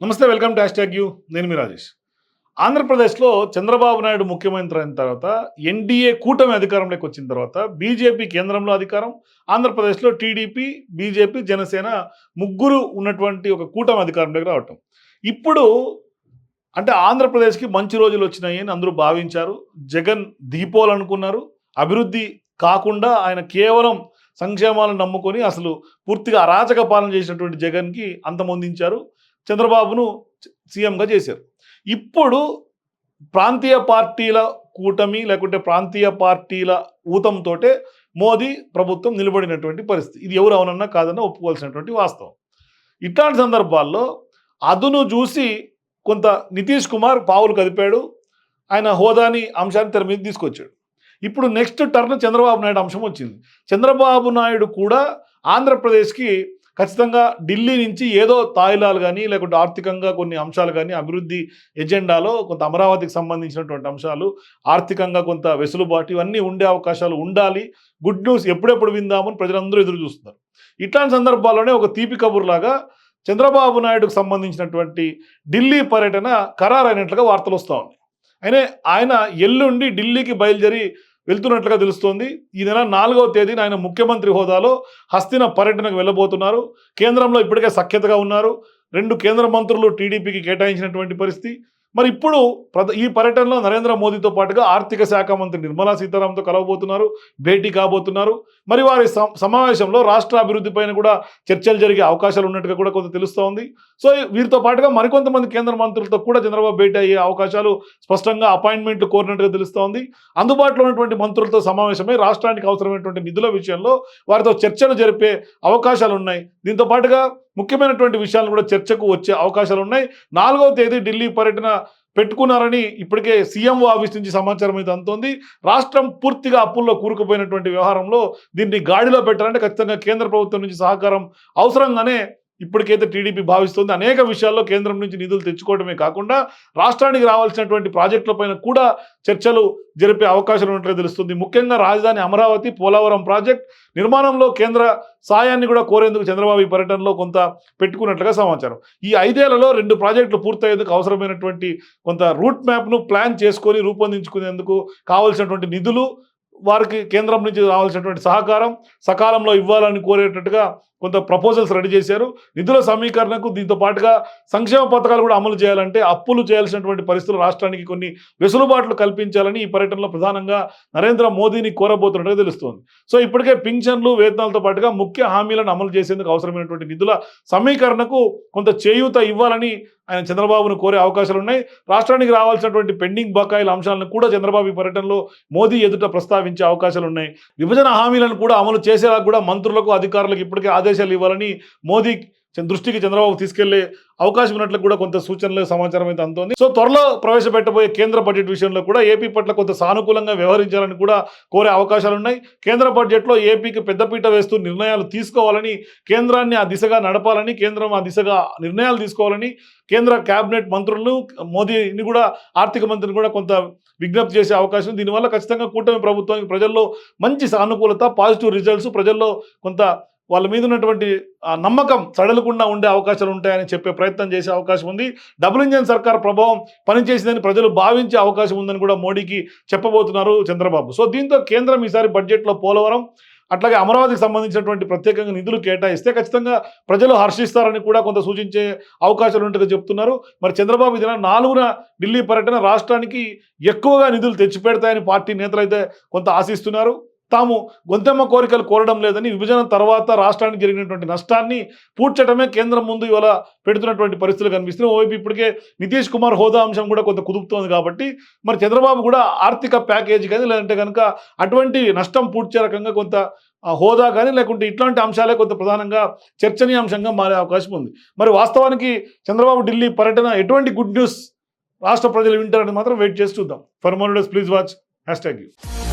నమస్తే welcome to hash you. నేను మీ రాజేష్. ఆంధ్రప్రదేశ్లో చంద్రబాబు నాయుడు ముఖ్యమంత్రి అయిన తర్వాత ఎన్డీఏ కూటమి అధికారంలోకి వచ్చిన తర్వాత బీజేపీ కేంద్రంలో అధికారం ఆంధ్రప్రదేశ్లో టీడీపీ బీజేపీ జనసేన ముగ్గురు ఉన్నటువంటి ఒక కూటమి అధికారంలోకి రావటం. ఇప్పుడు అంటే ఆంధ్రప్రదేశ్కి మంచి రోజులు వచ్చినాయి అని అందరూ భావించారు. జగన్ దీపోవాలనుకున్నారు అభివృద్ధి కాకుండా ఆయన కేవలం సంక్షేమాలను నమ్ముకొని అసలు పూర్తిగా అరాచక పాలన చేసినటువంటి జగన్కి అంతమొందించారు. చంద్రబాబును సీఎంగా చేశారు. ఇప్పుడు ప్రాంతీయ పార్టీల కూటమి లేకుంటే ప్రాంతీయ పార్టీల ఊతంతోటే మోదీ ప్రభుత్వం నిలబడినటువంటి పరిస్థితి. ఇది ఎవరు అవునన్నా కాదన్నా ఒప్పుకోవాల్సినటువంటి వాస్తవం. ఇట్లాంటి సందర్భాల్లో అదును చూసి కొంత నితీష్ కుమార్ పావులు కదిపాడు. ఆయన హోదాని అంశాన్ని తెర మీద తీసుకొచ్చాడు. ఇప్పుడు నెక్స్ట్ టర్న్ చంద్రబాబు నాయుడు అంశం వచ్చింది. చంద్రబాబు నాయుడు కూడా ఆంధ్రప్రదేశ్కి ఖచ్చితంగా ఢిల్లీ నుంచి ఏదో తాయిలాలు కానీ లేకుంటే ఆర్థికంగా కొన్ని అంశాలు కానీ అభివృద్ధి ఎజెండాలో కొంత అమరావతికి సంబంధించినటువంటి అంశాలు ఆర్థికంగా కొంత వెసులుబాటు ఇవన్నీ ఉండే అవకాశాలు ఉండాలి. గుడ్ న్యూస్ ఎప్పుడెప్పుడు విందామని ప్రజలందరూ ఎదురు చూస్తున్నారు. ఇట్లాంటి సందర్భాల్లోనే ఒక తీపి కబుర్లాగా చంద్రబాబు నాయుడుకు సంబంధించినటువంటి ఢిల్లీ పర్యటన ఖరారైనట్లుగా వార్తలు వస్తూ ఉన్నాయి. అయినా ఆయన ఎల్లుండి ఢిల్లీకి బయలుదేరి వెళ్తున్నట్లుగా తెలుస్తోంది. ఈ నెల నాలుగవ తేదీన ఆయన ముఖ్యమంత్రి హోదాలో హస్తిన పర్యటనకు వెళ్ళబోతున్నారు. కేంద్రంలో ఇప్పటికే సఖ్యతగా ఉన్నారు. రెండు కేంద్ర మంత్రులు టీడీపీకి కేటాయించినటువంటి పరిస్థితి. మరి ఇప్పుడు ఈ పర్యటనలో నరేంద్ర మోదీతో పాటుగా ఆర్థిక శాఖ మంత్రి నిర్మలా సీతారామన్తో కలవబోతున్నారు భేటీ కాబోతున్నారు. మరి వారి సమావేశంలో రాష్ట్ర అభివృద్ధి పైన కూడా చర్చలు జరిగే అవకాశాలు ఉన్నట్టుగా కూడా కొంత తెలుస్తోంది సో వీరితో పాటుగా మరికొంతమంది కేంద్ర మంత్రులతో కూడా చంద్రబాబు భేటీ అయ్యే అవకాశాలు స్పష్టంగా అపాయింట్మెంట్లు కోరినట్టుగా తెలుస్తోంది అందుబాటులో ఉన్నటువంటి మంత్రులతో సమావేశమై రాష్ట్రానికి అవసరమైనటువంటి నిధుల విషయంలో వారితో చర్చలు జరిపే అవకాశాలు ఉన్నాయి. దీంతో పాటుగా ముఖ్యమైనటువంటి విషయాలు కూడా చర్చకు వచ్చే అవకాశాలు ఉన్నాయి. నాలుగవ తేదీ ఢిల్లీ పర్యటన పెట్టుకున్నారని ఇప్పటికే సీఎం ఆఫీస్ నుంచి సమాచారం అయితే అందుతోంది. రాష్ట్రం పూర్తిగా అప్పుల్లో కూరుకుపోయినటువంటి వ్యవహారంలో దీన్ని గాడిలో పెట్టాలంటే ఖచ్చితంగా కేంద్ర ప్రభుత్వం నుంచి సహకారం అవసరంగానే ఇప్పటికైతే టీడీపీ భావిస్తుంది. అనేక విషయాల్లో కేంద్రం నుంచి నిధులు తెచ్చుకోవడమే కాకుండా రాష్ట్రానికి రావాల్సినటువంటి ప్రాజెక్టులపైన కూడా చర్చలు జరిపే అవకాశాలు ఉన్నట్లు తెలుస్తుంది. ముఖ్యంగా రాజధాని అమరావతి పోలవరం ప్రాజెక్ట్ నిర్మాణంలో కేంద్ర సాయాన్ని కూడా కోరేందుకు చంద్రబాబు ఈ పర్యటనలో కొంత పెట్టుకున్నట్లుగా సమాచారం. ఈ ఐదేళ్ళలో రెండు ప్రాజెక్టులు పూర్తయ్యేందుకు అవసరమైనటువంటి కొంత రూట్ మ్యాప్ను ప్లాన్ చేసుకొని రూపొందించుకునేందుకు కావాల్సినటువంటి నిధులు వారికి కేంద్రం నుంచి రావాల్సినటువంటి సహకారం సకాలంలో ఇవ్వాలని కోరేటట్టుగా కొంత ప్రపోజల్స్ రెడీ చేశారు. నిధుల సమీకరణకు దీంతో పాటుగా సంక్షేమ పథకాలు కూడా అమలు చేయాలంటే అప్పులు చేయాల్సినటువంటి పరిస్థితులు రాష్ట్రానికి కొన్ని వెసులుబాట్లు కల్పించాలని ఈ పర్యటనలో ప్రధానంగా నరేంద్ర మోదీని కోరబోతున్నట్టుగా తెలుస్తోంది. సో ఇప్పటికే పింఛన్లు వేతనాలతో పాటుగా ముఖ్య హామీలను అమలు చేసేందుకు అవసరమైనటువంటి నిధుల సమీకరణకు కొంత చేయూత ఇవ్వాలని ఆయన చంద్రబాబును కోరే అవకాశాలు ఉన్నాయి. రాష్ట్రానికి రావాల్సినటువంటి పెండింగ్ బకాయిల అంశాలను కూడా చంద్రబాబు ఈ పర్యటనలో మోదీ ఎదుట ప్రస్తావించే అవకాశాలు ఉన్నాయి. విభజన హామీలను కూడా అమలు చేసేలా కూడా మంత్రులకు అధికారులకు ఇప్పటికే ఆదేశాలు ఇవ్వాలని మోదీ దృష్టికి చంద్రబాబు తీసుకెళ్ళే అవకాశం ఉన్నట్లు కూడా కొంత సూచనలు సమాచారం అయితే అందుతోంది. సో త్వరలో ప్రవేశపెట్టబోయే కేంద్ర బడ్జెట్ విషయంలో కూడా ఏపీ పట్ల కొంత సానుకూలంగా వ్యవహరించాలని కూడా కోరే అవకాశాలు ఉన్నాయి. కేంద్ర బడ్జెట్లో ఏపీకి పెద్దపీట వేస్తూ నిర్ణయాలు తీసుకోవాలని కేంద్రాన్ని ఆ దిశగా నడపాలని కేంద్రం ఆ దిశగా నిర్ణయాలు తీసుకోవాలని కేంద్ర కేబినెట్ మంత్రులను మోదీని కూడా ఆర్థిక మంత్రిని కూడా కొంత విజ్ఞప్తి చేసే అవకాశం దీనివల్ల ఖచ్చితంగా కూటమి ప్రభుత్వానికి ప్రజల్లో మంచి సానుకూలత పాజిటివ్ రిజల్ట్స్ ప్రజల్లో కొంత వాళ్ళ మీద ఉన్నటువంటి నమ్మకం సడలకుండా ఉండే అవకాశాలు ఉంటాయని చెప్పే ప్రయత్నం చేసే అవకాశం ఉంది. డబుల్ ఇంజన్ సర్కార్ ప్రభావం పనిచేసిందని ప్రజలు భావించే అవకాశం ఉందని కూడా మోడీకి చెప్పబోతున్నారు చంద్రబాబు. సో దీంతో కేంద్రం ఈసారి బడ్జెట్లో పోలవరం అట్లాగే అమరావతికి సంబంధించినటువంటి ప్రత్యేకంగా నిధులు కేటాయిస్తే ఖచ్చితంగా ప్రజలు హర్షిస్తారని కూడా కొంత సూచించే అవకాశాలు ఉంటుందని చెప్తున్నారు. మరి చంద్రబాబు ఇదిన నాలుగున ఢిల్లీ పర్యటన రాష్ట్రానికి ఎక్కువగా నిధులు తెచ్చిపెడతాయని పార్టీ నేతలు అయితే కొంత ఆశిస్తున్నారు. తాము గొంతెమ్మ కోరికలు కోరడం లేదని విభజన తర్వాత రాష్ట్రానికి జరిగినటువంటి నష్టాన్ని పూడ్చడమే కేంద్రం ముందు ఇవాళ పెడుతున్నటువంటి పరిస్థితులు కనిపిస్తున్నాయి. ఓవైపు ఇప్పటికే నితీష్ కుమార్ హోదా అంశం కూడా కొంత కుదుపుతోంది కాబట్టి మరి చంద్రబాబు కూడా ఆర్థిక ప్యాకేజీ కానీ లేదంటే కనుక అటువంటి నష్టం పూడ్చే రకంగా కొంత హోదా కానీ లేకుంటే ఇట్లాంటి అంశాలే కొంత ప్రధానంగా చర్చనీయాంశంగా మారే అవకాశం ఉంది. మరి వాస్తవానికి చంద్రబాబు ఢిల్లీ పర్యటన ఎటువంటి గుడ్ న్యూస్ రాష్ట్ర ప్రజలు వింటారని మాత్రం వెయిట్ చేసి చూద్దాం. For more please watch hashtag U.